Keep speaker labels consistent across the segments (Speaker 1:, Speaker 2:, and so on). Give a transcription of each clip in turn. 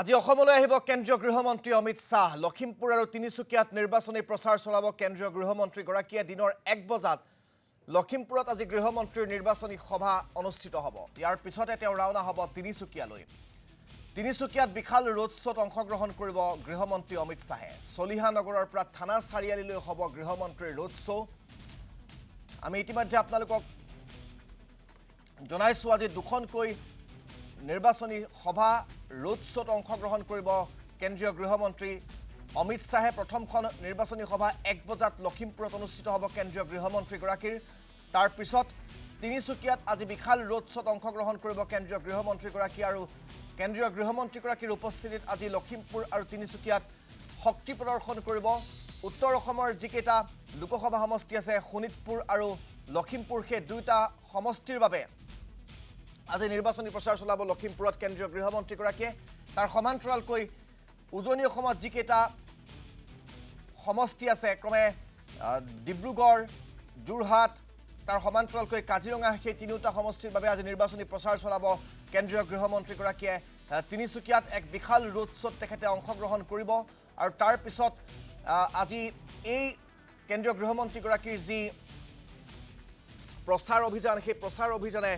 Speaker 1: আজি অসমলৈ আহিব কেন্দ্ৰীয় গৃহমন্ত্ৰী অমিত শ্বাহ। লখিমপুৰ আৰু তিনিচুকীয়াত নিৰ্বাচনী প্ৰচাৰ চলাব কেন্দ্ৰীয় গৃহমন্ত্ৰীগৰাকীয়ে দিনৰ এক বজাত লখিমপুৰত আজি গৃহমন্ত্ৰীৰ নিৰ্বাচনী সভা অনুষ্ঠিত হ'ব। ইয়াৰ পিছতে তেওঁ ৰাওনা হ'ব তিনিচুকীয়ালৈ। তিনিচুকীয়াত বিশাল ৰোড শ্ব'ত অংশগ্ৰহণ কৰিব গৃহমন্ত্ৰী অমিত শ্বাহে। চলিহা নগৰৰ পৰা থানা চাৰিআলিলৈ হ'ব গৃহমন্ত্ৰীৰ ৰোড শ্ব' আমি ইতিমধ্যে আপোনালোকক জনাইছোঁ আজি দুখনকৈ নিৰ্বাচনী সভা ৰোড শ্ব'ত অংশগ্ৰহণ কৰিব কেন্দ্ৰীয় গৃহমন্ত্ৰী। অমিত শ্বাহে প্ৰথমখন নিৰ্বাচনী সভা এক বজাত লখিমপুৰত অনুষ্ঠিত হ'ব কেন্দ্ৰীয় গৃহমন্ত্ৰীগৰাকীৰ। তাৰ পিছত তিনিচুকীয়াত আজি বিশাল ৰোড শ্ব'ত অংশগ্ৰহণ কৰিব কেন্দ্ৰীয় গৃহমন্ত্ৰীগৰাকী আৰু কেন্দ্ৰীয় গৃহমন্ত্ৰীগৰাকীৰ উপস্থিতিত আজি লখিমপুৰ আৰু তিনিচুকীয়াত শক্তি প্ৰদৰ্শন কৰিব। উত্তৰ অসমৰ যিকেইটা লোকসভা সমষ্টি আছে শোণিতপুৰ আৰু লখিমপুৰ সেই দুয়োটা সমষ্টিৰ বাবে আজি নিৰ্বাচনী প্ৰচাৰ চলাব লখিমপুৰত কেন্দ্ৰীয় গৃহমন্ত্ৰীগৰাকীয়ে। তাৰ সমান্তৰালকৈ উজনি অসমত যিকেইটা সমষ্টি আছে ক্ৰমে ডিব্ৰুগড় যোৰহাট তাৰ সমান্তৰালকৈ কাজিৰঙা সেই তিনিওটা সমষ্টিৰ বাবে আজি নিৰ্বাচনী প্ৰচাৰ চলাব কেন্দ্ৰীয় গৃহমন্ত্ৰীগৰাকীয়ে। তিনিচুকীয়াত এক বিশাল ৰোড শ্ব'ত তেখেতে অংশগ্ৰহণ কৰিব আৰু তাৰ পিছত আহ, আজি এই কেন্দ্ৰীয় গৃহমন্ত্ৰীগৰাকীৰ যি প্ৰচাৰ অভিযান সেই প্ৰচাৰ অভিযানে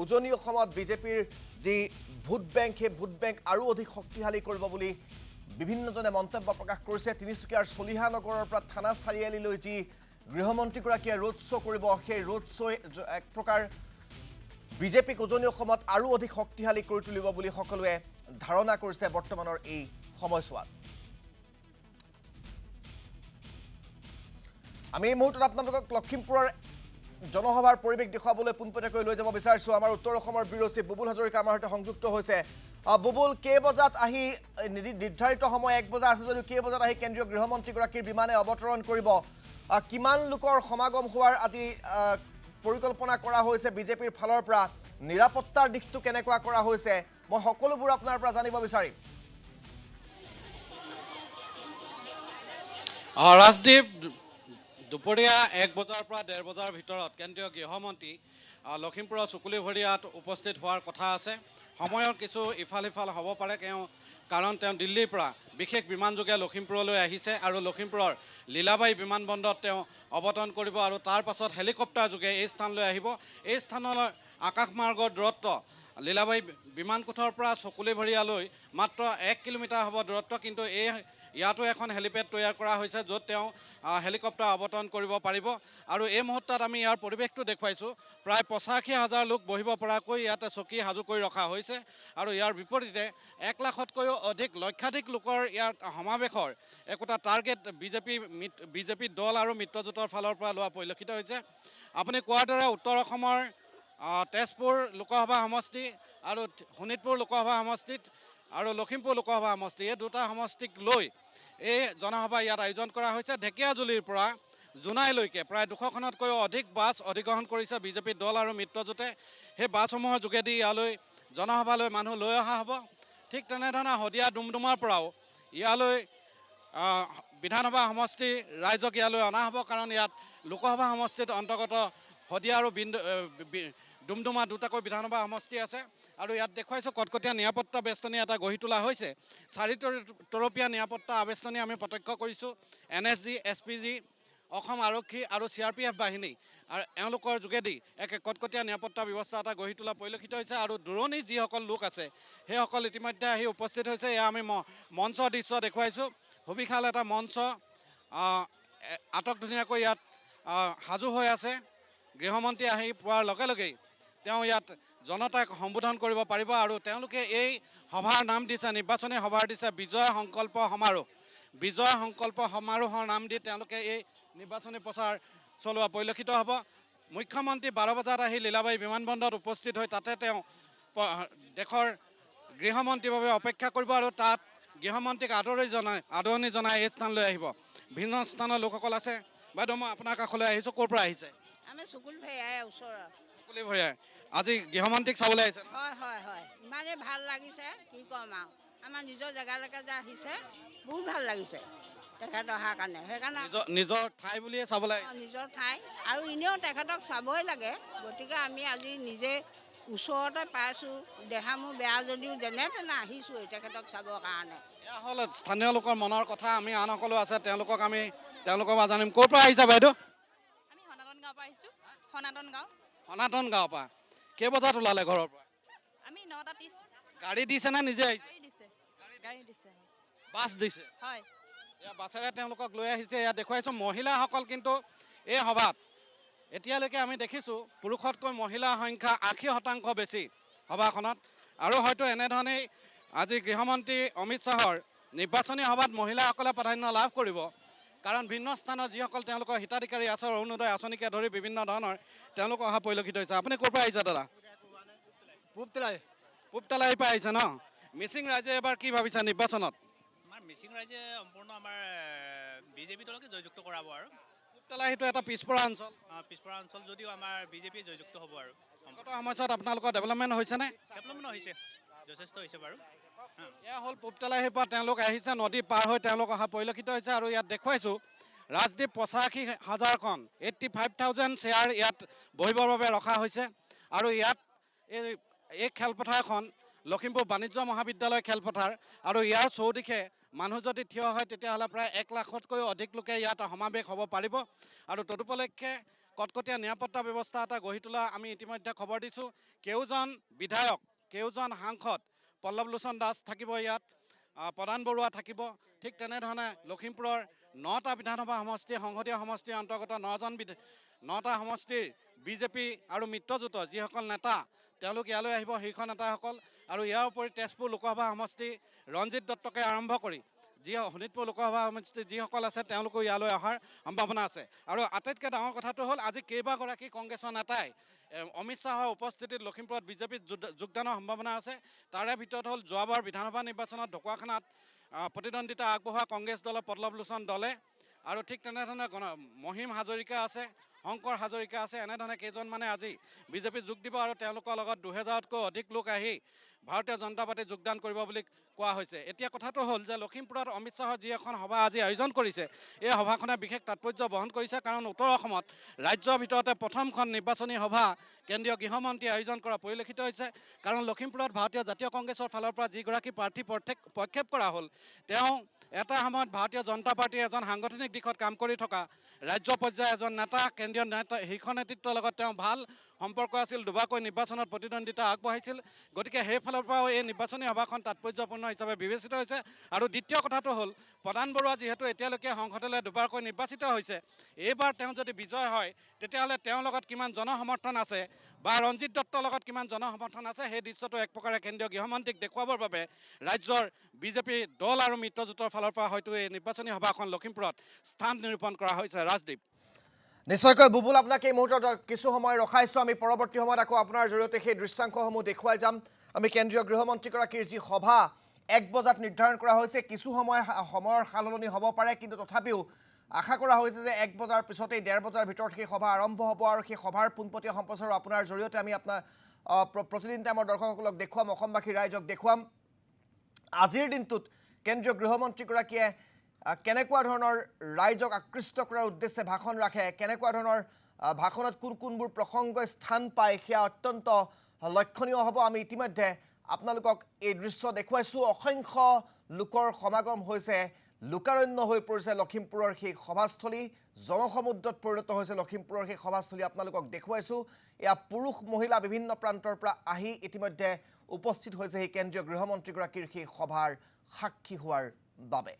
Speaker 1: উজনি অসমত বিজেপিৰ যি ভোট বেংক সেই ভোট বেংক আৰু অধিক শক্তিশালী কৰিব বুলি বিভিন্নজনে মন্তব্য প্ৰকাশ কৰিছে। তিনিচুকীয়াৰ চলিহা নগৰৰ পৰা থানা চাৰিআলিলৈ যি গৃহমন্ত্ৰীগৰাকীয়ে ৰোড শ্ব' কৰিব সেই ৰোড শ্ব'ই এক প্ৰকাৰ বিজেপিক উজনি অসমত আৰু অধিক শক্তিশালী কৰি তুলিব বুলি সকলোৱে ধাৰণা কৰিছে বৰ্তমানৰ এই সময়ছোৱাত। আমি এই মুহূৰ্তত আপোনালোকক লখিমপুৰৰ জনসভাৰ পৰিৱেশ দেখুৱাবলৈ পোনপটীয়াকৈ লৈ যাব বিচাৰিছোঁ। আমাৰ উত্তৰ অসমৰ ব্যুৰ চিফ বুবুল হাজৰিকা আমাৰ সৈতে সংযুক্ত হৈছে। বুবুল কেই বজাত আহি নিৰ্ধাৰিত সময় এক বজা আছে যদিও কেই বজাত আহি কেন্দ্ৰীয় গৃহমন্ত্ৰীগৰাকীৰ বিমানে অৱতৰণ কৰিব। কিমান লোকৰ সমাগম হোৱাৰ আজি পৰিকল্পনা কৰা হৈছে বিজেপিৰ ফালৰ পৰা? নিৰাপত্তাৰ দিশটো কেনেকুৱা কৰা হৈছে? মই সকলোবোৰ আপোনাৰ পৰা জানিব বিচাৰিম।
Speaker 2: দু- দুপৰীয়া এক বজাৰ পৰা ডেৰ বজাৰ ভিতৰত কেন্দ্ৰীয় গৃহমন্ত্ৰী লখিমপুৰৰ চুকুলিভৰীয়াত উপস্থিত হোৱাৰ কথা আছে। সময়ৰ কিছু ইফাল সিফাল হ'ব পাৰে তেওঁ কাৰণ তেওঁ দিল্লীৰ পৰা বিশেষ বিমানযোগে লখিমপুৰলৈ আহিছে আৰু লখিমপুৰৰ লীলাবাৰী বিমানবন্দৰত তেওঁ অৱতৰণ কৰিব আৰু তাৰ পাছত হেলিকপ্টাৰ যোগে এই স্থানলৈ আহিব। এই স্থানলৈ আকাশমাৰ্গৰ দূৰত্ব লীলাবাৰী বিমানকোঠৰ পৰা চকুলিভৰীয়ালৈ মাত্ৰ এক কিলোমিটাৰ হ'ব দূৰত্ব কিন্তু এই ইয়াতো এখন হেলিপেড তৈয়াৰ কৰা হৈছে য'ত তেওঁ হেলিকপ্টাৰ অৱতৰণ কৰিব পাৰিব। আৰু এই মুহূৰ্তত আমি ইয়াৰ পৰিৱেশটো দেখুৱাইছোঁ। প্ৰায় পঁচাশী হাজাৰ লোক বহিব পৰাকৈ ইয়াতে চকী সাজু কৰি ৰখা হৈছে। আৰু ইয়াৰ বিপৰীতে এক লাখতকৈও অধিক লক্ষাধিক লোকৰ ইয়াত সমাৱেশৰ একোটা টাৰ্গেট বিজেপি বিজেপি দল আৰু মিত্ৰজোঁটৰ ফালৰ পৰা লোৱা পৰিলক্ষিত হৈছে। আপুনি কোৱাৰ দৰে উত্তৰ অসমৰ তেজপুৰ লোকসভা সমষ্টি আৰু শোণিতপুৰ লোকসভা সমষ্টিত আৰু লখিমপুৰ লোকসভা সমষ্টি এই দুটা সমষ্টিক লৈ এই জনসভা ইয়াত আয়োজন কৰা হৈছে। ঢেকীয়াজুলিৰ পৰা জোনাইলৈকে প্ৰায় দুশখনতকৈও অধিক বাছ অধিগ্ৰহণ কৰিছে বিজেপি দল আৰু মিত্ৰজোঁটে। সেই বাছসমূহৰ যোগেদি ইয়ালৈ জনসভালৈ মানুহ লৈ অহা হ'ব। ঠিক তেনেধৰণে শদিয়া ডুমডুমাৰ পৰাও ইয়ালৈ বিধানসভা সমষ্টি ৰাইজক ইয়ালৈ অনা হ'ব। কাৰণ ইয়াত লোকসভা সমষ্টিত অন্তৰ্গত শদিয়া আৰু বিন্দু ডুমডুমা দুটাকৈ বিধানসভা সমষ্টি আছে আৰু ইয়াত দেখুৱাইছোঁ কটকটীয়া নিৰাপত্তা বেষ্টনী এটা গঢ়ি তোলা হৈছে। চাৰি তৰ- তৰপীয়া নিৰাপত্তা আবেষ্টনী আমি প্ৰত্যক্ষ কৰিছোঁ। N S G S P G Assam আৰক্ষী আৰু চি আৰ পি এফ বাহিনী। আৰু এওঁলোকৰ যোগেদি এক কটকটীয়া নিৰাপত্তা ব্যৱস্থা এটা গঢ়ি তোলা পৰিলক্ষিত হৈছে আৰু দূৰণিৰ যিসকল লোক আছে সেইসকল ইতিমধ্যে আহি উপস্থিত হৈছে। এয়া আমি ম- মঞ্চৰ দৃশ্য দেখুৱাইছোঁ। সুবিশাল এটা মঞ্চ আটক ধুনীয়াকৈ ইয়াত সাজু হৈ আছে। গৃহমন্ত্ৰী আহি পোৱাৰ লগে লগেই তেওঁ ইয়াত জনতাক সম্বোধন কৰিব পাৰিব আৰু তেওঁলোকে এই সভাৰ নাম দিছে নিৰ্বাচনী সভাৰ দিছে বিজয় সংকল্প সমাৰোহ। বিজয় সংকল্প সমাৰোহৰ নাম দি তেওঁলোকে এই নিৰ্বাচনী প্ৰচাৰ চলোৱা পৰিলক্ষিত হ'ব। মুখ্যমন্ত্ৰী বাৰ বজাত আহি লীলাবাৰী বিমানবন্দৰত উপস্থিত হৈ তাতে তেওঁ দেশৰ গৃহমন্ত্ৰীৰ বাবে অপেক্ষা কৰিব আৰু তাত গৃহমন্ত্ৰীক আদৰি জনাই আদৰণি জনাই এই স্থানলৈ আহিব। ভিন্ন স্থানৰ লোকসকল আছে। বাইদেউ মই আপোনাৰ কাষলৈ আহিছোঁ। ক'ৰ পৰা আহিছে?
Speaker 3: আমি চকুল ভেয়াই ওচৰৰ।
Speaker 2: ভৰিয়াই আজি গৃহমন্ত্ৰীক চাবলৈ আহিছে?
Speaker 3: হয় হয় হয়। ইমানেই ভাল লাগিছে কি ক'ম আৰু। আমাৰ নিজৰ জেগালৈকে যে আহিছে বহুত ভাল লাগিছে তেখেত অহাৰ কাৰণে। সেইকাৰণে
Speaker 2: নিজৰ নিজৰ ঠাই বুলিয়ে চাবলৈ
Speaker 3: নিজৰ ঠাই। আৰু এনেও তেখেতক চাবই লাগে। গতিকে আমি আজি নিজে ওচৰতে পাইছোঁ। দেহা মোৰ বেয়া যদিও যেনে তেনে আহিছোঁ তেখেতক চাবৰ কাৰণে।
Speaker 2: এয়া হ'ল স্থানীয় লোকৰ মনৰ কথা। আমি আনসকলো আছে তেওঁলোকক আমি তেওঁলোকৰ পৰা জানিম ক'ৰ পৰা আহিছা বাইদেউ?
Speaker 4: আমি সনাতন গাঁৱৰ পৰা আহিছোঁ। সনাতন গাঁও।
Speaker 2: সনাতন গাঁৱৰ পৰা। কেইবজাত ওলালে ঘৰৰ পৰা?
Speaker 4: আমি নটা ত্ৰিছ
Speaker 2: গাড়ী দিছে নে নিজে আহিছে?
Speaker 4: গাড়ী দিছে। গাড়ী দিছে।
Speaker 2: বাছ দিছে?
Speaker 4: হয়।
Speaker 2: এয়া বাছেৰে তেওঁলোকক লৈ আহিছে। এয়া দেখুৱাইছোঁ মহিলাসকল কিন্তু এই সভাত। এতিয়ালৈকে আমি দেখিছোঁ পুৰুষতকৈ মহিলাৰ সংখ্যা আশী শতাংশ বেছি সভাখনত। আৰু হয়তো এনেধৰণেই আজি গৃহমন্ত্ৰী অমিত শ্বাহৰ নিৰ্বাচনী সভাত মহিলাসকলে প্ৰাধান্য লাভ কৰিব। কাৰণ ভিন্ন স্থানত যিসকল তেওঁলোকৰ হিতাধিকাৰী আছে অৰুণোদয় আঁচনিকে ধৰি বিভিন্ন ধৰণৰ তেওঁলোক অহা পৰিলক্ষিত হৈছে। আপুনি ক'ৰ পৰা আহিছে দাদা? পূবতেলাই পূবতেলাইৰ পৰা আহিছে ন? মিচিং ৰাইজে এবাৰ কি ভাবিছে নিৰ্বাচনত?
Speaker 5: আমাৰ মিচিং ৰাইজে সম্পূৰ্ণ আমাৰ বিজেপি দলকে জয়যুক্ত কৰাব আৰু।
Speaker 2: পূবতেলাই সেইটো এটা পিছপৰা অঞ্চল।
Speaker 5: পিছপৰা অঞ্চল যদিও আমাৰ বিজেপি জয়যুক্ত হ'ব আৰু।
Speaker 2: সময়ছোৱাত আপোনালোকৰ ডেভেলপমেণ্ট হৈছেনে?
Speaker 5: ডেভেলপমেণ্ট হৈছে। যথেষ্ট হৈছে বাৰু।
Speaker 2: এয়া হ'ল পূবতেলাহীৰ পৰা তেওঁলোক আহিছে, নদী পাৰ হৈ তেওঁলোক অহা পৰিলক্ষিত হৈছে আৰু ইয়াত দেখুৱাইছোঁ, ৰাজদ্বীপ পঁচাশী হাজাৰখন এইট্টি ফাইভ থাউজেণ্ড চেয়াৰ ইয়াত বহিবৰ বাবে ৰখা হৈছে। আৰু ইয়াত এই এই খেলপথাৰখন লখিমপুৰ বাণিজ্য মহাবিদ্যালয় খেলপথাৰ। আৰু ইয়াৰ চৌদিশে মানুহ যদি থিয় হয়, তেতিয়াহ'লে প্ৰায় এক লাখতকৈও অধিক লোকে ইয়াত সমাৱেশ হ'ব পাৰিব। আৰু তদুপলক্ষে কটকটীয়া নিৰাপত্তা ব্যৱস্থা এটা গঢ়ি তোলা আমি ইতিমধ্যে খবৰ দিছোঁ। কেউজন বিধায়ক কেউজন সাংসদ? পল্লৱ লোচন দাস থাকিব ইয়াত। প্ৰধান বৰুৱা থাকিব। ঠিক তেনেধৰণে লখিমপুৰৰ নটা বিধানসভা সমষ্টি সংসদীয় সমষ্টিৰ অন্তৰ্গত নজন নটা সমষ্টিৰ বিজেপি আৰু মিত্ৰজোঁটৰ যিসকল নেতা তেওঁলোক ইয়ালৈ আহিব শীৰ্ষ নেতাসকল। আৰু ইয়াৰ উপৰি তেজপুৰ লোকসভা সমষ্টি ৰঞ্জিত দত্তকে আৰম্ভ কৰি যি শোণিতপুৰ লোকসভা সমষ্টিত যিসকল আছে তেওঁলোকো ইয়ালৈ অহাৰ সম্ভাৱনা আছে। আৰু আটাইতকৈ ডাঙৰ কথাটো হ'ল আজি কেইবাগৰাকী কংগ্ৰেছৰ নেতাই অমিত শ্বাহৰ উপস্থিতিত লখিমপুৰত বিজেপিত যোগ- যোগদানৰ সম্ভাৱনা আছে। তাৰে ভিতৰত হ'ল যোৱাবাৰ বিধানসভা নিৰ্বাচনত ঢকুৱাখানাত প্ৰতিদ্বন্দ্বিতা আগবঢ়োৱা কংগ্ৰেছ দলৰ পল্লৱ লোচন দলে আৰু ঠিক তেনেধৰণে মহিম হাজৰিকা আছে শংকৰ হাজৰিকা আছে এনেধৰণে কেইজনমানে আজি বিজেপিত যোগ দিব আৰু তেওঁলোকৰ লগত দুহেজাৰতকৈ অধিক লোক আহি ভাৰতীয় জনতা পাৰ্টীত যোগদান কৰিব বুলি কোৱা হৈছে। এতিয়া কথাটো হ'ল যে লখিমপুৰত অমিত শ্বাহৰ যি এখন সভা আজি আয়োজন কৰিছে এই সভাখনে বিশেষ তাৎপৰ্য বহন কৰিছে। কাৰণ উত্তৰ অসমত ৰাজ্যৰ ভিতৰতে প্ৰথমখন নিৰ্বাচনী সভা কেন্দ্ৰীয় গৃহমন্ত্ৰীয়ে আয়োজন কৰা পৰিলক্ষিত হৈছে। কাৰণ লখিমপুৰত ভাৰতীয় জাতীয় কংগ্ৰেছৰ ফালৰ পৰা যিগৰাকী প্ৰাৰ্থী প্ৰক্ষেপ কৰা হ'ল তেওঁ এটা সময়ত ভাৰতীয় জনতা পাৰ্টীয়ে এজন সাংগঠনিক দিশত কাম কৰি থকা ৰাজ্য পৰ্যায়ৰ এজন নেতা কেন্দ্ৰীয় নেতা শীৰ্ষ নেতৃত্বৰ লগত তেওঁ ভাল সম্পৰ্ক আছিল দুবাৰকৈ নিৰ্বাচনত প্ৰতিদ্বন্দ্বিতা আগবঢ়াইছিল। গতিকে সেইফালৰ পৰাও এই নিৰ্বাচনী সভাখন তাৎপৰ্যপূৰ্ণ হিচাপে বিবেচিত হৈছে। আৰু দ্বিতীয় কথাটো হ'ল প্ৰধান বৰুৱা যিহেতু এতিয়ালৈকে সংসদলৈ দুবাৰকৈ নিৰ্বাচিত হৈছে এইবাৰ তেওঁ যদি বিজয় হয় তেতিয়াহ'লে তেওঁৰ লগত কিমান জনসমৰ্থন আছে বা ৰঞ্জিত দত্তৰ লগত কিমান জনসমৰ্থন আছে সেই দৃশ্যটো এক প্ৰকাৰে কেন্দ্ৰীয় গৃহমন্ত্ৰীক দেখুৱাবৰ বাবে ৰাজ্যৰ বিজেপি দল আৰু মিত্ৰজোঁটৰ ফালৰ পৰা হয়তো এই নিৰ্বাচনী সভাখন লখিমপুৰত স্থান নিৰূপণ কৰা হৈছে। ৰাজদ্বীপ
Speaker 1: নিশ্চয়কৈ বুবুল আপোনাক এই মুহূৰ্তত কিছু সময় ৰখাইছোঁ। আমি পৰৱৰ্তী সময়ত আকৌ আপোনাৰ জৰিয়তে সেই দৃশ্যাংশসমূহ দেখুৱাই যাম। আমি কেন্দ্ৰীয় গৃহমন্ত্ৰীগৰাকীৰ যি সভা এক বজাত নিৰ্ধাৰণ কৰা হৈছে। কিছু সময় সময়ৰ সালসলনি হ'ব পাৰে কিন্তু তথাপিও আশা কৰা হৈছে যে এক বজাৰ পিছতেই ডেৰ বজাৰ ভিতৰত সেই সভা আৰম্ভ হ'ব আৰু সেই সভাৰ পোনপটীয়া সম্প্ৰচাৰ আপোনাৰ জৰিয়তে আমি আপোনাৰ আহ, প্ৰ- প্ৰতিদিন টাইমৰ দৰ্শকসকলক দেখুৱাম অসমবাসী ৰাইজক দেখুৱাম। আজিৰ দিনটোত কেন্দ্ৰীয় গৃহমন্ত্ৰীগৰাকীয়ে কেনেকুৱা ধৰণৰ ৰাইজক আকৃষ্ট কৰাৰ উদ্দেশ্যে ভাষণ ৰাখে কেনেকুৱা ধৰণৰ ভাষণত কোন কোনবোৰ প্ৰসংগই স্থান পায় সেয়া অত্যন্ত লক্ষণীয় হ'ব। আমি ইতিমধ্যে আপোনালোকক এই দৃশ্য দেখুৱাইছোঁ। অসংখ্য লোকৰ সমাগম হৈছে। লোকাৰণ্য হৈ পৰিছে লখিমপুৰৰ সেই সভাস্থলী। জনসমুদ্ৰত পৰিণত হৈছে লখিমপুৰৰ সেই সভাস্থলী। আপোনালোকক দেখুৱাইছোঁ। এয়া পুৰুষ, মহিলা, বিভিন্ন প্ৰান্তৰ পৰা আহি ইতিমধ্যে উপস্থিত হৈছে সেই কেন্দ্ৰীয় গৃহমন্ত্ৰীগৰাকীৰ সেই সভাৰ সাক্ষী হোৱাৰ বাবে।